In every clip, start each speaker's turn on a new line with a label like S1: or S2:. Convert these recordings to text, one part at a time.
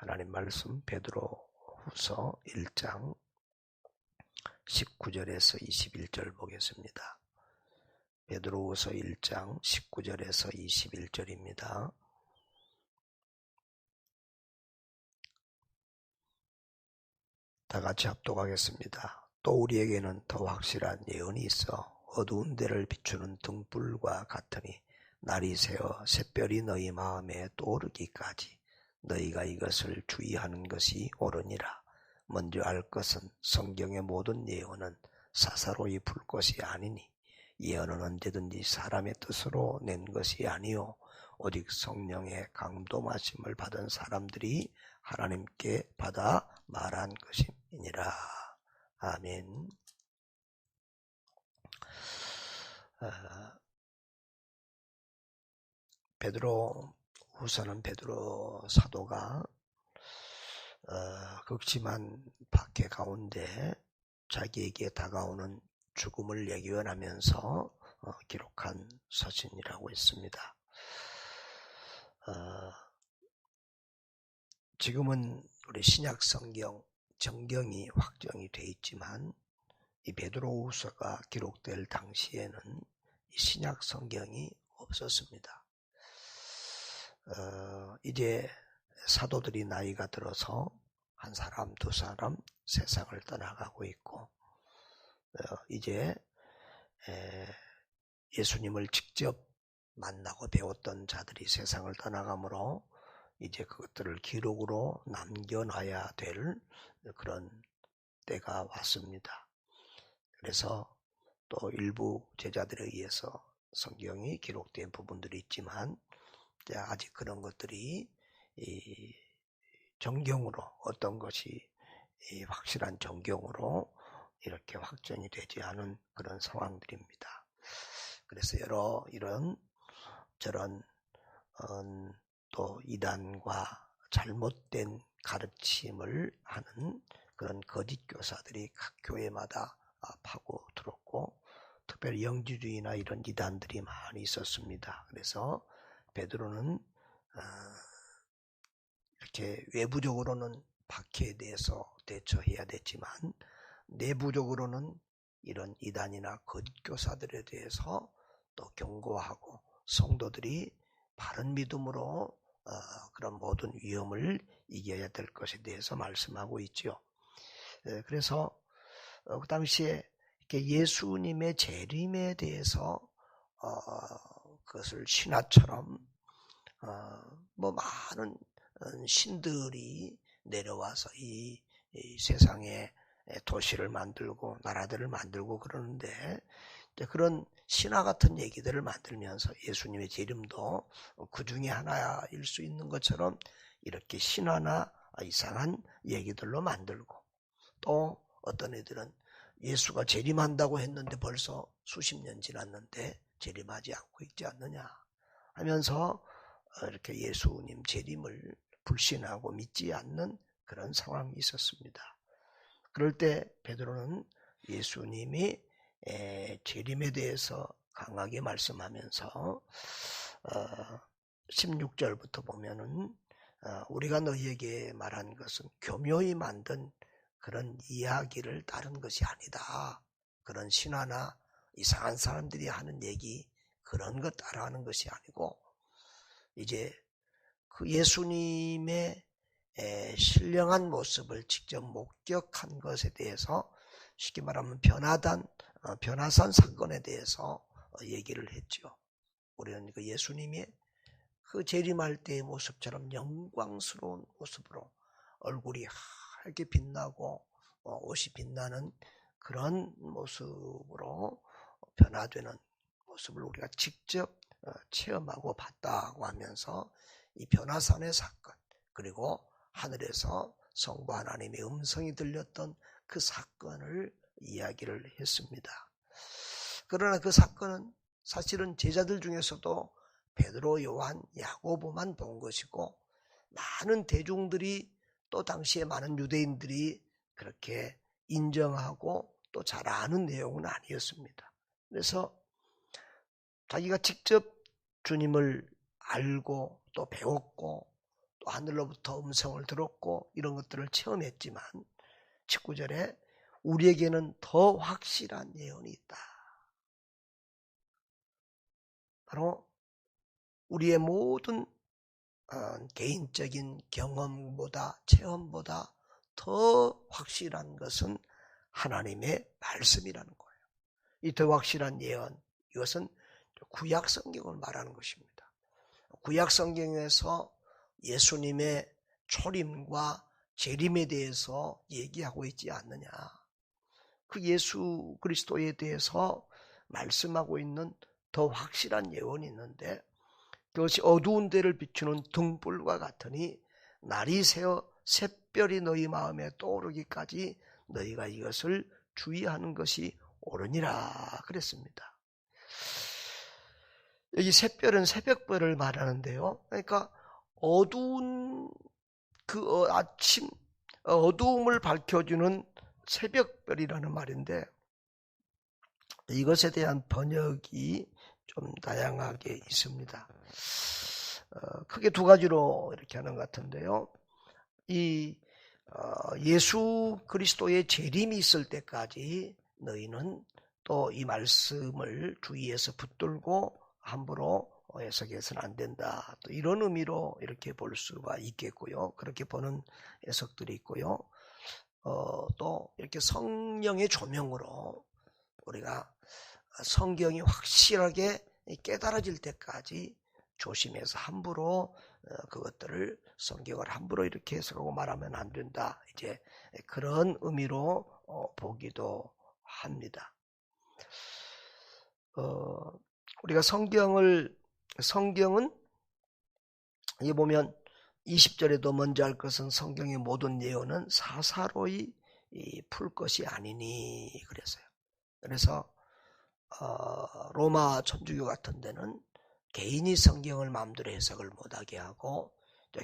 S1: 하나님 말씀 베드로 후서 1장 19절에서 21절 보겠습니다. 베드로 후서 1장 19절에서 21절입니다. 다 같이 합독하겠습니다. 또 우리에게는 더 확실한 예언이 있어 어두운 데를 비추는 등불과 같으니 날이 새어 새별이 너희 마음에 떠오르기까지 너희가 이것을 주의하는 것이 옳으니라. 먼저 알 것은 성경의 모든 예언은 사사로이 풀 것이 아니니 예언은 언제든지 사람의 뜻으로 낸 것이 아니요 오직 성령의 강도마심을 받은 사람들이 하나님께 받아 말한 것이니라. 아멘. 아, 베드로 후서는 베드로 사도가 어, 극심한 박해 가운데 자기에게 다가오는 죽음을 예견하면서 어, 기록한 서신이라고 했습니다. 어, 지금은 우리 신약 성경 정경이 확정이 돼 있지만 이 베드로후서가 기록될 당시에는 신약 성경이 없었습니다. 어, 이제 사도들이 나이가 들어서 한 사람, 두 사람 세상을 떠나가고 있고, 어, 이제 에, 예수님을 직접 만나고 배웠던 자들이 세상을 떠나가므로 이제 그것들을 기록으로 남겨놔야 될 그런 때가 왔습니다. 그래서 또 일부 제자들에 의해서 성경이 기록된 부분들이 있지만 아직 그런 것들이 정경으로 어떤 것이 확실한 정경으로 이렇게 확정이 되지 않은 그런 상황들입니다. 그래서 여러 이런 저런 음, 또 이단과 잘못된 가르침을 하는 그런 거짓 교사들이 각 교회마다 파고 들었고 특별히 영지주의나 이런 이단들이 많이 있었습니다. 그래서 베드로는 어, 이렇게 외부적으로는 박해에 대해서 대처해야 됐지만 내부적으로는 이런 이단이나 거교사들에 대해서 또 경고하고 성도들이 바른 믿음으로 어, 그런 모든 위험을 이겨야 될 것에 대해서 말씀하고 있죠. 그래서 어, 그 당시에 예수님의 재림에 대해서 그것을 신화처럼 어, 뭐 많은 어, 신들이 내려와서 이, 이 세상에 도시를 만들고 나라들을 만들고 그러는데 그런 신화 같은 얘기들을 만들면서 예수님의 재림도 그 중에 하나일 수 있는 것처럼 이렇게 신화나 이상한 얘기들로 만들고 또 어떤 애들은 예수가 재림한다고 했는데 벌써 수십 년 지났는데 재림하지 않고 있지 않느냐 하면서 어, 이렇게 예수님 재림을 불신하고 믿지 않는 그런 상황이 있었습니다. 그럴 때 베드로는 예수님이 재림에 대해서 강하게 말씀하면서 16절부터 어, 보면은 어, 우리가 너희에게 말한 것은 교묘히 만든 그런 이야기를 따른 것이 아니다. 그런 신화나 이상한 사람들이 하는 얘기 그런 것 따라하는 것이 아니고 이제 그 예수님의 신령한 모습을 직접 목격한 것에 대해서 쉽게 말하면 변화단, 어, 변화산 사건에 대해서 어, 얘기를 했죠. 우리는 그 예수님의 그 재림할 때의 모습처럼 영광스러운 모습으로 얼굴이 하얗게 빛나고 어, 옷이 빛나는 그런 모습으로 변화되는 모습을 우리가 직접 어, 체험하고 봤다고 하면서 이 변화산의 사건 그리고 하늘에서 성부 하나님의 음성이 들렸던 그 사건을 이야기를 했습니다. 그러나 그 사건은 사실은 제자들 중에서도 베드로, 요한, 야고보만 본 것이고 많은 대중들이 또 당시에 많은 유대인들이 그렇게 인정하고 또 잘 아는 내용은 아니었습니다. 그래서 자기가 직접 주님을 알고 또 배웠고 또또 하늘로부터 음성을 들었고 이런 것들을 체험했지만 19절에 우리에게는 더 확실한 예언이 있다. 바로 우리의 모든 어, 개인적인 경험보다 체험보다 더 확실한 것은 하나님의 말씀이라는 거예요. 이 더 확실한 예언, 이것은 구약 성경을 말하는 것입니다. 구약 성경에서 예수님의 초림과 재림에 대해서 얘기하고 있지 않느냐. 그 예수 그리스도에 대해서 말씀하고 있는 더 확실한 예언이 있는데 그것이 어두운 데를 비추는 등불과 같으니 날이 새어 샛별이 너희 마음에 떠오르기까지 너희가 이것을 주의하는 것이 옳으니라 그랬습니다. 여기 샛별은 새벽별을 말하는데요. 그러니까 어두운 그 어, 아침 어두움을 밝혀주는 새벽별이라는 말인데 이것에 대한 번역이 좀 다양하게 있습니다. 어, 크게 두 가지로 이렇게 하는 것 같은데요. 이 어, 예수 그리스도의 재림이 있을 때까지 너희는 또 이 말씀을 주위에서 붙들고 함부로 해석해서는 안 된다. 또 이런 의미로 이렇게 볼 수가 있겠고요. 그렇게 보는 해석들이 있고요. 어, 또 이렇게 성령의 조명으로 우리가 성경이 확실하게 깨달아질 때까지 조심해서 함부로 어, 그것들을 성경을 함부로 이렇게 해석하고 말하면 안 된다. 이제 그런 의미로 어, 보기도 합니다. 어, 우리가 성경을 성경은 이 보면 20절에도 먼저 할 것은 성경의 모든 예언은 사사로이 풀 것이 아니니 그래서요. 그래서 어, 로마 천주교 같은 데는 개인이 성경을 마음대로 해석을 못하게 하고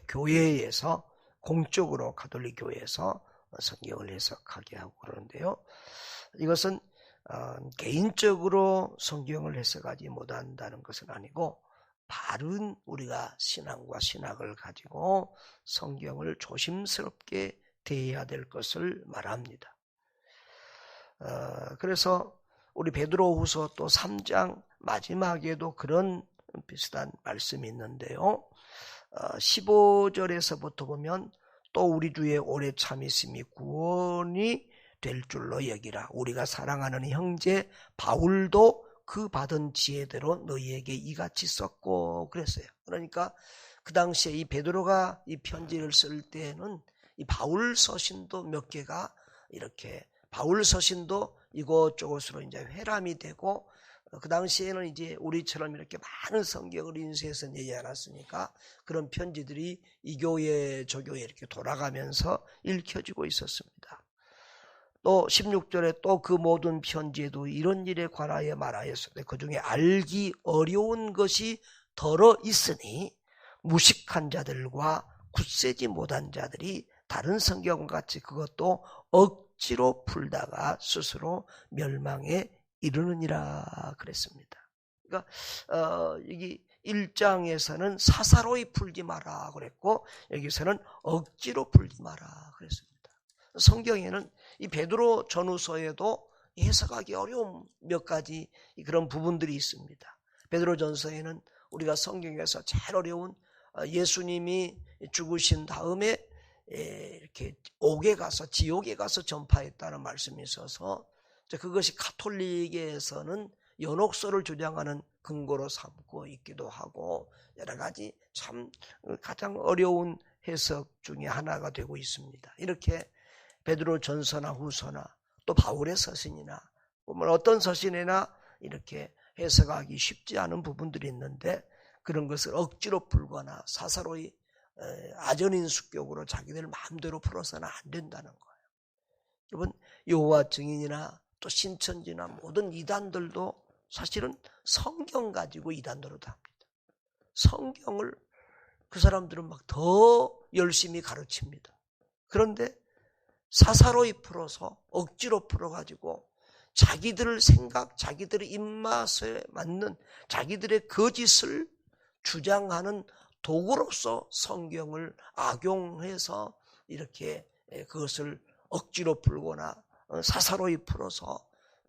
S1: 교회에서 공적으로 가톨릭 교회에서 성경을 해석하게 하고 그러는데요. 이것은 어, 개인적으로 성경을 해석하지 못한다는 것은 아니고 바른 우리가 신앙과 신학을 가지고 성경을 조심스럽게 대해야 될 것을 말합니다. 어, 그래서 우리 베드로후서 또 3장 마지막에도 그런 비슷한 말씀이 있는데요. 15절에서부터 어, 보면 또 우리 주의 오래 참으심이 구원이 될 줄로 여기라. 우리가 사랑하는 형제 바울도 그 받은 지혜대로 너희에게 이같이 썼고 그랬어요. 그러니까 그 당시에 이 베드로가 이 편지를 쓸 때는 이 바울 서신도 몇 개가 이렇게 바울 서신도 이것저것으로 이제 회람이 되고 그 당시에는 이제 우리처럼 이렇게 많은 성경을 인쇄해서 내지 않았으니까 그런 편지들이 이 교회 저 교회 이렇게 돌아가면서 읽혀지고 있었습니다. 또 16절에 또 그 모든 편지에도 이런 일에 관하여 말하였으되 그 중에 알기 어려운 것이 덜어 있으니 무식한 자들과 굳세지 못한 자들이 다른 성경과 같이 그것도 억지로 풀다가 스스로 멸망에 이르느니라 그랬습니다. 그러니까 어, 여기 1장에서는 사사로이 풀지 마라 그랬고 여기서는 억지로 풀지 마라 그랬습니다. 성경에는 이 베드로 전후서에도 해석하기 어려운 몇 가지 그런 부분들이 있습니다. 베드로 전서에는 우리가 성경에서 제일 어려운 어, 예수님이 죽으신 다음에 이렇게 옥에 가서 지옥에 가서 전파했다는 말씀이 있어서 그것이 카톨릭에서는 연옥서를 주장하는 근거로 삼고 있기도 하고 여러 가지 참 가장 어려운 해석 중에 하나가 되고 있습니다. 이렇게 베드로 전서나 후서나 또 바울의 서신이나 보면 어떤 서신이나 이렇게 해석하기 쉽지 않은 부분들이 있는데 그런 것을 억지로 풀거나 사사로이 아전인수격으로 자기들 마음대로 풀어서는 안 된다는 거예요. 여러분 여호와 증인이나 또 신천지나 모든 이단들도 사실은 성경 가지고 이단으로 합니다. 성경을 그 사람들은 막 더 열심히 가르칩니다. 그런데 사사로이 풀어서 억지로 풀어가지고 자기들 생각, 자기들의 입맛에 맞는 자기들의 거짓을 주장하는 도구로서 성경을 악용해서 이렇게 그것을 억지로 풀거나 어, 사사로이 풀어서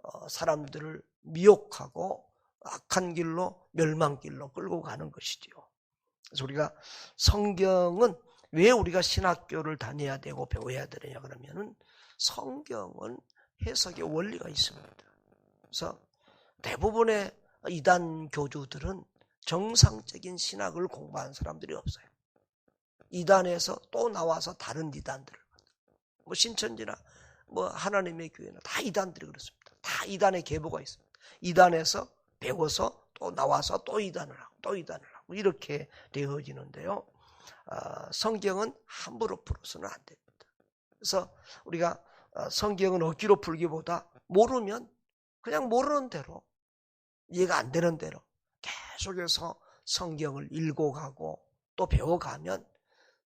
S1: 어, 사람들을 미혹하고 악한 길로 멸망길로 끌고 가는 것이지요. 그래서 우리가 성경은 왜 우리가 신학교를 다녀야 되고 배워야 되느냐 그러면은 성경은 해석의 원리가 있습니다. 그래서 대부분의 이단 교주들은 정상적인 신학을 공부한 사람들이 없어요. 이단에서 또 나와서 다른 이단들을 뭐 신천지나 뭐 하나님의 교회나 다 이단들이 그렇습니다. 다 이단의 계보가 있습니다. 이단에서 배워서 또 나와서 또 이단을 하고 또 이단을 하고 이렇게 되어지는데요. 어, 성경은 함부로 풀어서는 안 됩니다. 그래서 우리가 어, 성경은 억지로 풀기보다 모르면 그냥 모르는 대로 이해가 안 되는 대로 계속해서 성경을 읽어가고 또 배워가면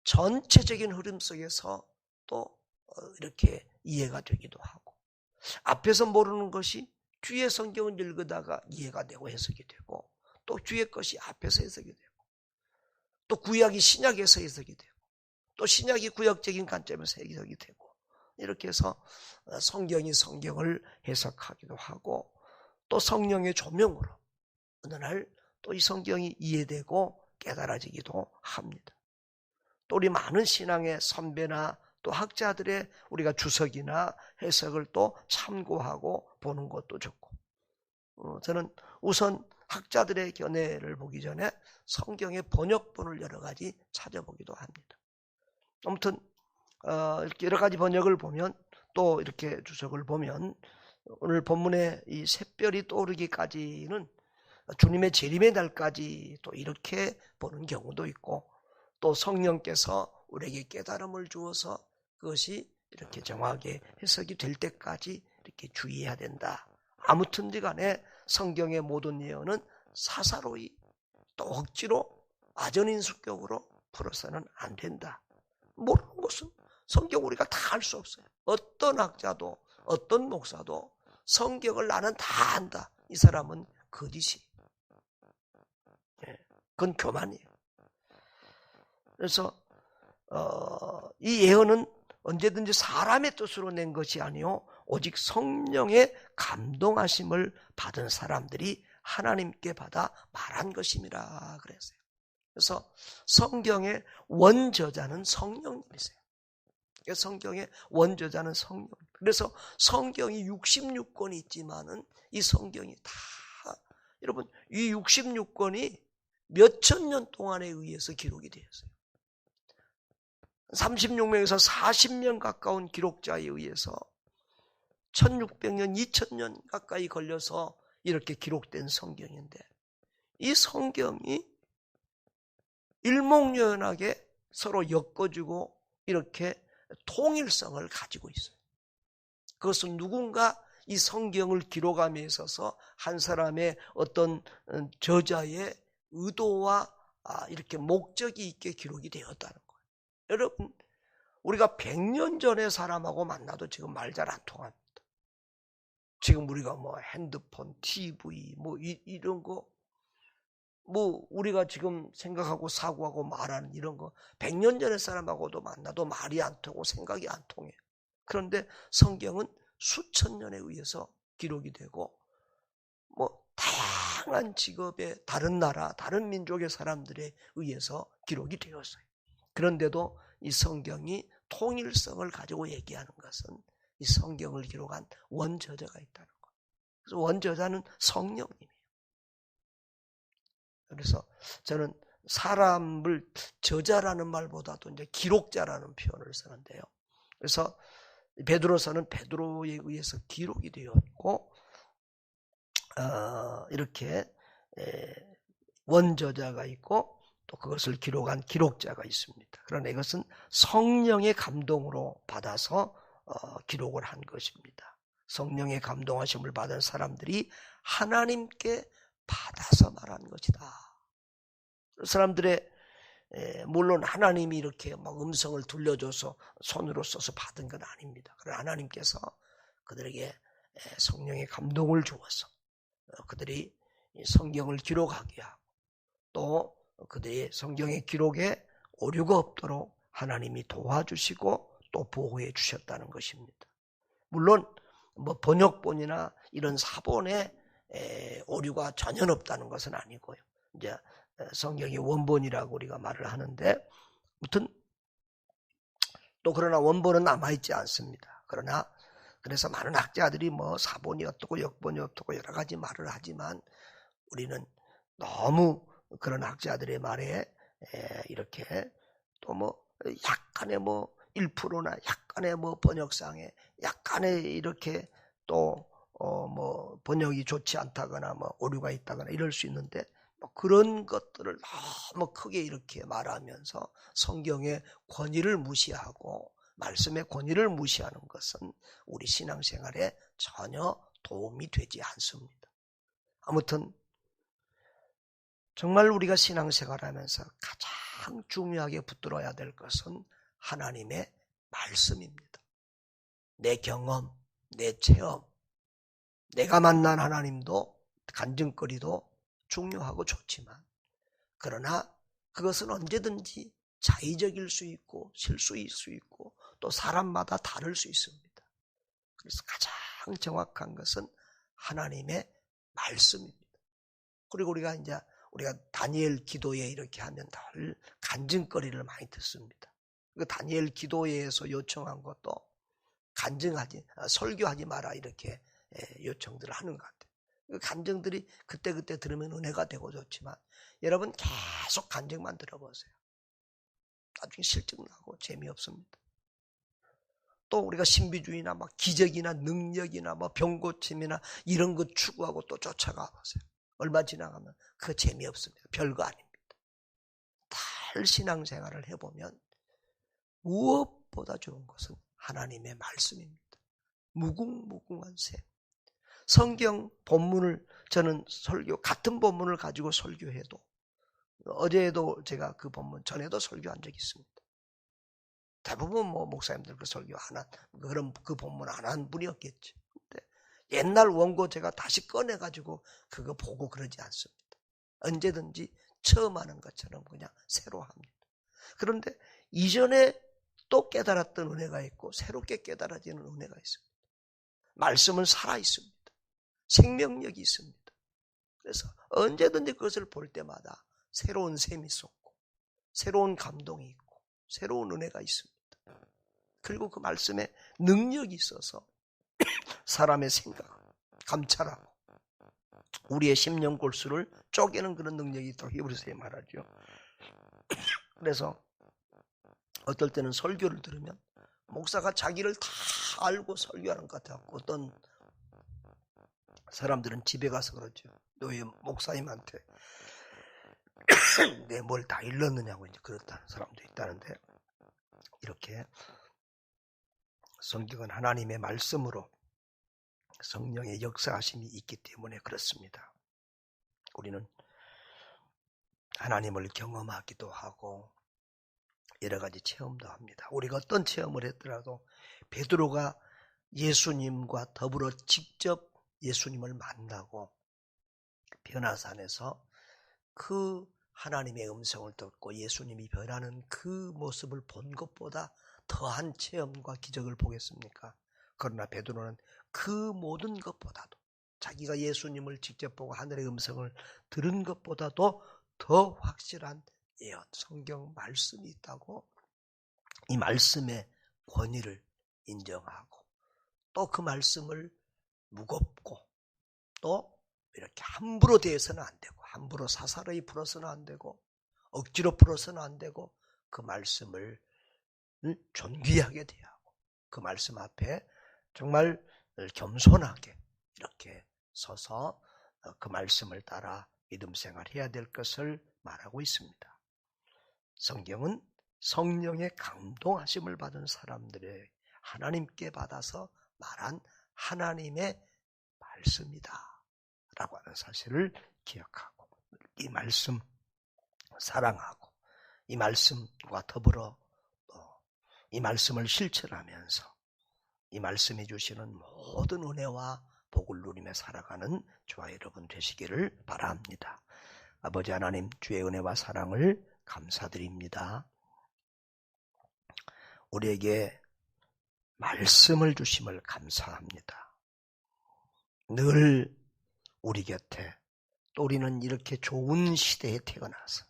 S1: 전체적인 흐름 속에서 또 어, 이렇게 이해가 되기도 하고 앞에서 모르는 것이 뒤에 성경을 읽으다가 이해가 되고 해석이 되고 또 뒤에 것이 앞에서 해석이 되고 또 구약이 신약에서 해석이 되고 또 신약이 구약적인 관점에서 해석이 되고 이렇게 해서 어, 성경이 성경을 해석하기도 하고 또 성령의 조명으로 어느 날 또 이 성경이 이해되고 깨달아지기도 합니다. 또 우리 많은 신앙의 선배나 또 학자들의 우리가 주석이나 해석을 또 참고하고 보는 것도 좋고 어, 저는 우선 학자들의 견해를 보기 전에 성경의 번역본을 여러 가지 찾아보기도 합니다. 아무튼 어, 이렇게 여러 가지 번역을 보면 또 이렇게 주석을 보면 오늘 본문의 이 샛별이 떠오르기까지는 주님의 재림의 날까지 또 이렇게 보는 경우도 있고 또 성령께서 우리에게 깨달음을 주어서 그것이 이렇게 정확하게 해석이 될 때까지 이렇게 주의해야 된다. 아무튼지 간에 성경의 모든 예언은 사사로이 또 억지로 아전인수격으로 풀어서는 안 된다. 모르는 것은 성경 우리가 다 알 수 없어요. 어떤 학자도 어떤 목사도 성경을 나는 다 안다. 이 사람은 거짓이. 예, 그건 교만이에요. 그래서 어, 이 예언은 언제든지 사람의 뜻으로 낸 것이 아니요 오직 성령의 감동하심을 받은 사람들이 하나님께 받아 말한 것임이라 그랬어요. 그래서 성경의 원저자는 성령님이세요. 성경의 원저자는 성령. 그래서 성경이 66권이 있지만은 이 성경이 다 여러분 이 66권이 몇 천 년 동안에 의해서 기록이 되었어요. 36명에서 40년 가까운 기록자에 의해서 1600년, 2000년 가까이 걸려서 이렇게 기록된 성경인데 이 성경이 일목요연하게 서로 엮어주고 이렇게 통일성을 가지고 있어요. 그것은 누군가 이 성경을 기록함에 있어서 한 사람의 어떤 어, 저자의 의도와 아, 이렇게 목적이 있게 기록이 되었다는 여러분, 우리가 100년 전의 사람하고 만나도 지금 말 잘 안 통합니다. 지금 우리가 뭐 핸드폰, TV, 뭐 이, 이런 거, 뭐 우리가 지금 생각하고 사고하고 말하는 이런 거, 100년 전의 사람하고도 만나도 말이 안 통하고 생각이 안 통해요. 그런데 성경은 수천 년에 의해서 기록이 되고, 뭐 다양한 직업의 다른 나라, 다른 민족의 사람들에 의해서 기록이 되었어요. 그런데도 이 성경이 통일성을 가지고 얘기하는 것은 이 성경을 기록한 원저자가 있다는 것. 그래서 원저자는 성령님이에요. 그래서 저는 사람을 저자라는 말보다도 이제 기록자라는 표현을 쓰는데요. 그래서 베드로서는 베드로에 의해서 기록이 되었고 어, 이렇게 원저자가 있고 또 그것을 기록한 기록자가 있습니다. 그러나 이것은 성령의 감동으로 받아서 어, 기록을 한 것입니다. 성령의 감동하심을 받은 사람들이 하나님께 받아서 말한 것이다. 사람들의 물론 하나님이 이렇게 막 음성을 들려줘서 손으로 써서 받은 건 아닙니다. 그러나 하나님께서 그들에게 성령의 감동을 주어서 어, 그들이 성경을 기록하게 하고 또 그들의 성경의 기록에 오류가 없도록 하나님이 도와주시고 또 보호해 주셨다는 것입니다. 물론 뭐 번역본이나 이런 사본에 오류가 전혀 없다는 것은 아니고요. 이제 성경이 원본이라고 우리가 말을 하는데 아무튼 또 그러나 원본은 남아 있지 않습니다. 그러나 그래서 많은 학자들이 뭐 사본이 어떻고 역본이 어떻고 여러 가지 말을 하지만 우리는 너무 그런 학자들의 말에 이렇게 또 뭐 약간의 뭐 1%나 약간의 뭐 번역상에 약간의 이렇게 또 어 뭐 번역이 좋지 않다거나 뭐 오류가 있다거나 이럴 수 있는데 뭐 그런 것들을 너무 크게 이렇게 말하면서 성경의 권위를 무시하고 말씀의 권위를 무시하는 것은 우리 신앙생활에 전혀 도움이 되지 않습니다. 아무튼 정말 우리가 신앙생활하면서 가장 중요하게 붙들어야 될 것은 하나님의 말씀입니다. 내 경험, 내 체험, 내가 만난 하나님도 간증거리도 중요하고 좋지만 그러나 그것은 언제든지 자의적일 수 있고 실수일 수 있고 또 사람마다 다를 수 있습니다. 그래서 가장 정확한 것은 하나님의 말씀입니다. 그리고 우리가 이제 우리가 다니엘 기도에 이렇게 하면 늘 간증거리를 많이 듣습니다. 그 다니엘 기도회에서 요청한 것도 간증하지 아, 설교하지 마라 이렇게 예, 요청들을 하는 것 같아요. 그 간증들이 그때그때 들으면 은혜가 되고 좋지만 여러분 계속 간증만 들어보세요. 나중에 실증 나고 재미없습니다. 또 우리가 신비주의나 막 기적이나 능력이나 뭐 병고침이나 이런 것 추구하고 또 쫓아가 보세요. 얼마 지나가면 그 재미없습니다. 별거 아닙니다. 달 신앙생활을 해보면 무엇보다 좋은 것은 하나님의 말씀입니다. 무궁무궁한 샘. 성경 본문을 저는 설교, 같은 본문을 가지고 설교해도 어제도 제가 그 본문 전에도 설교한 적이 있습니다. 대부분 뭐 목사님들 그 설교 안 한, 그런 그 본문 안 한 분이 없겠죠. 근데 옛날 원고 제가 다시 꺼내 가지고 그거 보고 그러지 않습니다. 언제든지 처음 하는 것처럼 그냥 새로 합니다. 그런데 이전에 또 깨달았던 은혜가 있고 새롭게 깨달아지는 은혜가 있습니다. 말씀은 살아 있습니다. 생명력이 있습니다. 그래서 언제든지 그것을 볼 때마다 새로운 셈이 쏟고 새로운 감동이 있고 새로운 은혜가 있습니다. 그리고 그 말씀에 능력이 있어서 사람의 생각, 감찰하고 우리의 심령 골수를 쪼개는 그런 능력이 있다고 히브리서에 말하죠. 그래서 어떨 때는 설교를 들으면 목사가 자기를 다 알고 설교하는 것 같아요. 어떤 사람들은 집에 가서 그러죠. 너희 목사님한테 내 뭘 다 일렀느냐고 이제 그렇다는 사람도 있다는데 이렇게 성경은 하나님의 말씀으로 성령의 역사하심이 있기 때문에 그렇습니다. 우리는 하나님을 경험하기도 하고 여러 가지 체험도 합니다. 우리가 어떤 체험을 했더라도 베드로가 예수님과 더불어 직접 예수님을 만나고 변화산에서 그 하나님의 음성을 듣고 예수님이 변하는 그 모습을 본 것보다 더한 체험과 기적을 보겠습니까? 그러나 베드로는 그 모든 것보다도 자기가 예수님을 직접 보고 하늘의 음성을 들은 것보다도 더 확실한 예언, 성경 말씀이 있다고 이 말씀의 권위를 인정하고 또 그 말씀을 무겁고 또 이렇게 함부로 대해서는 안 되고 함부로 사사로이 풀어서는 안 되고 억지로 풀어서는 안 되고 그 말씀을 존귀하게 대하고 그 말씀 앞에 정말 겸손하게 이렇게 서서 어, 그 말씀을 따라 믿음 생활해야 될 것을 말하고 있습니다. 성경은 성령의 감동하심을 받은 사람들의 하나님께 받아서 말한 하나님의 말씀이다. 라고 하는 사실을 기억하고 이 말씀 사랑하고 이 말씀과 더불어 이 말씀을 실천하면서 이 말씀해 주시는 모든 은혜와 복을 누리며 살아가는 저와 여러분 되시기를 바랍니다. 아버지 하나님 주의 은혜와 사랑을 감사드립니다. 우리에게 말씀을 주심을 감사합니다. 늘 우리 곁에 또 우리는 이렇게 좋은 시대에 태어나서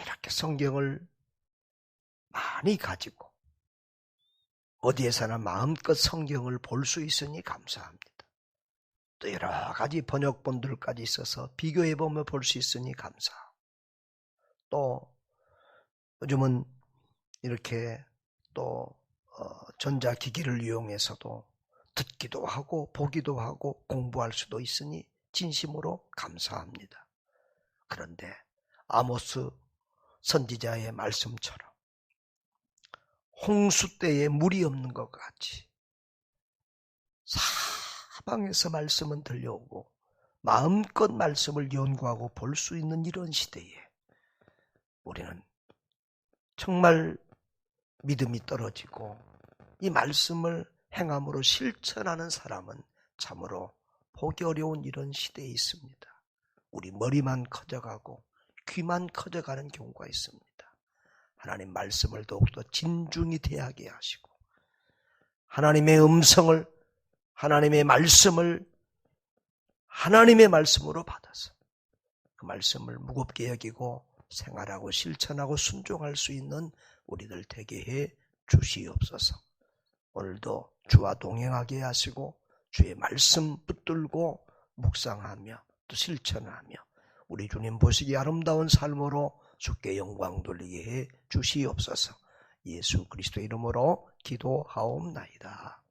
S1: 이렇게 성경을 많이 가지고 어디에서나 마음껏 성경을 볼 수 있으니 감사합니다. 또 여러 가지 번역본들까지 있어서 비교해 보면 볼 수 있으니 감사. 또 요즘은 이렇게 또 어, 전자기기를 이용해서도 듣기도 하고 보기도 하고 공부할 수도 있으니 진심으로 감사합니다. 그런데 아모스 선지자의 말씀처럼 홍수 때에 물이 없는 것 같이 사방에서 말씀은 들려오고 마음껏 말씀을 연구하고 볼 수 있는 이런 시대에 우리는 정말 믿음이 떨어지고 이 말씀을 행함으로 실천하는 사람은 참으로 보기 어려운 이런 시대에 있습니다. 우리 머리만 커져가고 귀만 커져가는 경우가 있습니다. 하나님 말씀을 더욱더 진중히 대하게 하시고 하나님의 음성을 하나님의 말씀을 하나님의 말씀으로 받아서 그 말씀을 무겁게 여기고 생활하고 실천하고 순종할 수 있는 우리들 되게 해 주시옵소서. 오늘도 주와 동행하게 하시고 주의 말씀 붙들고 묵상하며 또 실천하며 우리 주님 보시기 아름다운 삶으로 주께 영광 돌리게 해 주시옵소서. 예수 그리스도 이름으로 기도하옵나이다.